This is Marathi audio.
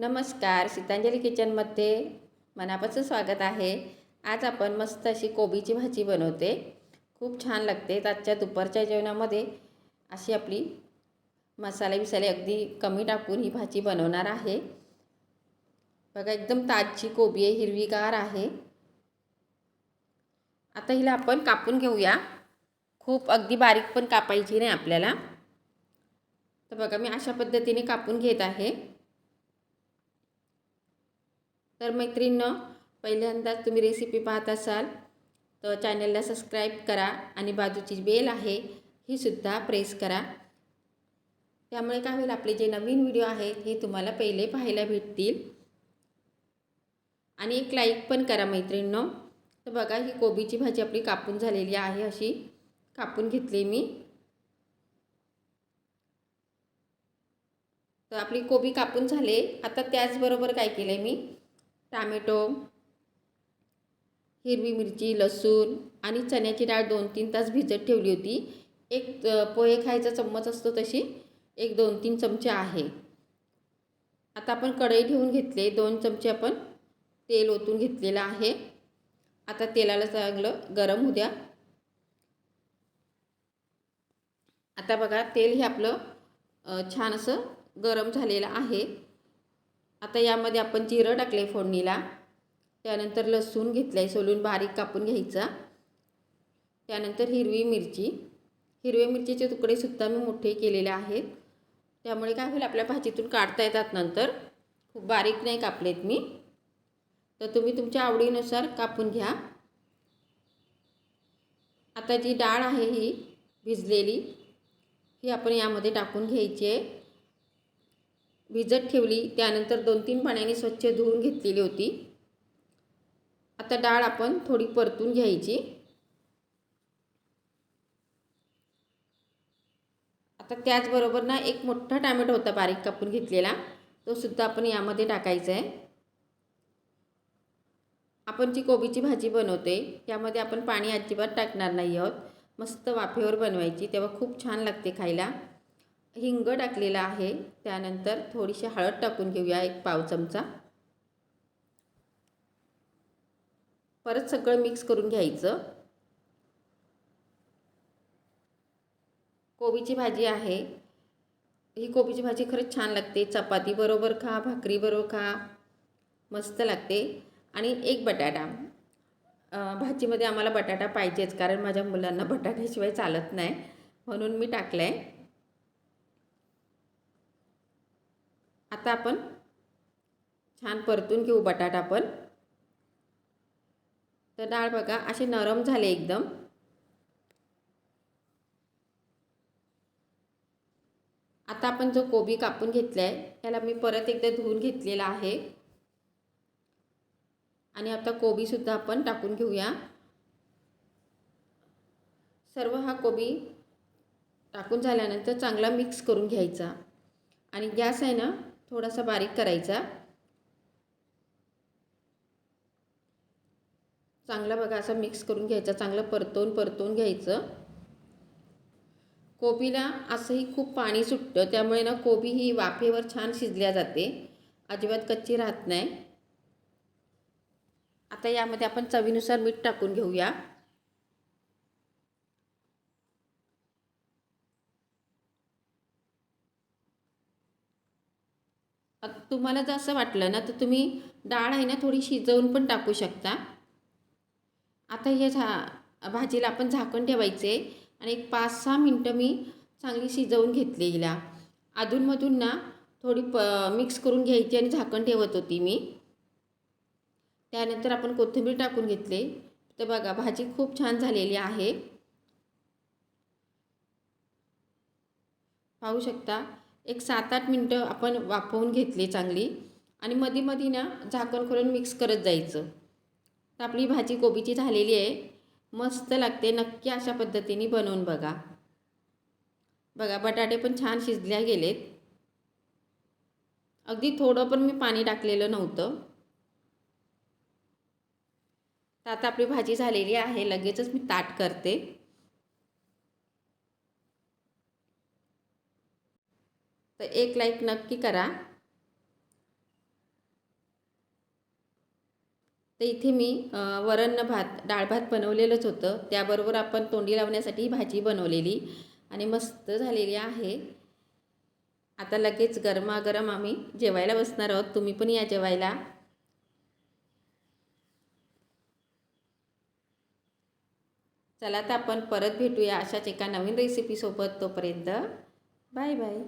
नमस्कार सीतांजली किचनमध्ये मनापासून स्वागत आहे. आज आपण मस्त अशी कोबीची भाजी बनवते. खूप छान लागते. आजच्या दुपारच्या जेवणामध्ये अशी आपली मसाले बिसाले अगदी कमी टाकून ही भाजी बनवणार आहे. बघा एकदम ताजी कोबी आहे हिरवीगार आहे. आता हिला आपण कापून घेऊया. खूप अगदी बारीक पण कापायची नाही आपल्याला. तर बघा मी अशा पद्धतीने कापून घेत आहे. तर मैत्रिणीनं पहिल्यांदाच तुम्ही रेसिपी पाहत असाल तर चॅनलला सबस्क्राईब करा आणि बाजूची बेल आहे ही सुद्धा प्रेस करा. त्यामुळे काय होईल आपले जे नवीन व्हिडिओ आहेत हे तुम्हाला पहिले पाहायला भेटतील. आणि एक लाईक पण करा मैत्रिणींनो तर बघा ही कोबीची भाजी आपली कापून झालेली आहे अशी. कापून घेतली मी. तर आपली कोबी कापून झाले. आता त्याचबरोबर काय केलं आहे मी? टामॅटो हिरवी मिरची लसूण आणि चण्याची डाळ दोन तीन तास भिजत ठेवली होती. एक पोहे खायचा चम्मच असतो तशी एक दोन तीन चमचे आहे. आता आपण कढई ठेवून घेतले. दोन चमचे आपण तेल ओतून घेतलेलं आहे. आता तेलाला चांगलं गरम होऊ द्या. आता बघा तेल हे आपलं छान असं गरम झालेलं आहे. आता यामध्ये आपण जिरं टाकले फोडणीला. त्यानंतर लसूण घेतलं आहे सोलून बारीक कापून घ्यायचा. त्यानंतर हिरवी मिरची. हिरव्या मिरचीचे तुकडेसुद्धा मी मोठे केलेले आहेत. त्यामुळे काय होईल आपल्या भाजीतून काढता येतात नंतर. खूप बारीक नाही कापलेत मी. तर तुम्ही तुमच्या आवडीनुसार कापून घ्या. आता जी डाळ आहे ही भिजलेली ही आपण यामध्ये टाकून घ्यायची आहे. भिजत ठेवली त्यानंतर दोन तीन पाण्याने स्वच्छ धुवून घेतलेली होती. आता डाळ आपण थोडी परतून घ्यायची. आता त्याचबरोबर ना एक मोठा टॅमॅटो होता बारीक कापून घेतलेला तो सुद्धा आपण यामध्ये टाकायचा आहे. आपण जी कोबीची भाजी बनवते त्यामध्ये आपण पाणी अजिबात टाकणार नाही आहोत. मस्त वाफेवर बनवायची तेव्हा खूप छान लागते खायला. हिंग टाकलेला आहे. त्यानंतर थोडीशी हळद टाकून घेऊया एक पाव चमचा. परत सगळं मिक्स करून घ्यायचं. कोबीची भाजी आहे. ही कोबीची भाजी खरंच छान लागते. चपाती बरोबर खा भाकरी बरोबर खा. मस्त लागते. आणि एक बटाटा. भाजीमध्ये आम्हाला बटाटा पाहिजेच. कारण माझ्या मुलांना बटाट्याशिवाय चालत नाही. म्हणून मी टाकलं आहे आता आपण छान परतून घेऊ बटाटा पण तर डाळ बघा असे नरम झाले एकदम. आता आपण जो कोबी कापून घेतला आहे त्याला मी परत एकदा धुवून घेतलेला आहे. आणि आता कोबीसुद्धा आपण टाकून घेऊया. सर्व हा कोबी टाकून झाल्यानंतर चांगला मिक्स करून घ्यायचा. आणि गॅस आहे ना थोडासा बारीक करायचा. चांगला बघा असा मिक्स करून घ्यायचा. चांगलं परतवून परतवून घ्यायचं. कोबीला असंही खूप पाणी सुटतं त्यामुळे ना कोबी ही वाफेवर छान शिजल्या जाते. अजिबात कच्ची राहत नाही. आता यामध्ये आपण चवीनुसार मीठ टाकून घेऊया. तुम्हाला जर असं वाटलं ना तर तुम्ही डाळ आहे ना थोडी शिजवून पण टाकू शकता. आता हे झा भाजीला आपण झाकण ठेवायचे. आणि एक पाच सहा मिनटं मी चांगली शिजवून घेतली हिला. अधूनमधून ना थोडी प मिक्स करून घ्यायची आणि झाकण ठेवत होती मी. त्यानंतर आपण कोथिंबीर टाकून घेतले. तर बघा भाजी खूप छान झालेली आहे. पाहू शकता? एक सात आठ मिनटं आपण वाफवून घेतली चांगली आणि मध्ये मध्ये ना झाकण खोलून मिक्स करत जायचं. तर आपली भाजी कोबीची झालेली आहे. मस्त लागते. नक्की अशा पद्धतीने बनवून बघा. बघा बटाटे पण छान शिजल्या गेलेत. अगदी थोडं पण मी पाणी टाकलेलं नव्हतं. तर आता आपली भाजी झालेली आहे. लगेचच मी ताट करते. तर एक लाईक नक्की करा. तर इथे मी वरण भात डाळ भात बनवलेलंच होतं. त्याबरोबर आपण तोंडी लावण्यासाठी भाजी बनवलेली आणि मस्त झालेली आहे. आता लगेच गरमागरम आम्ही जेवायला बसणार आहोत. तुम्ही पण या जेवायला. चला तर आपण परत भेटूया अशाच एका नवीन रेसिपीसोबत तोपर्यंत. Bye bye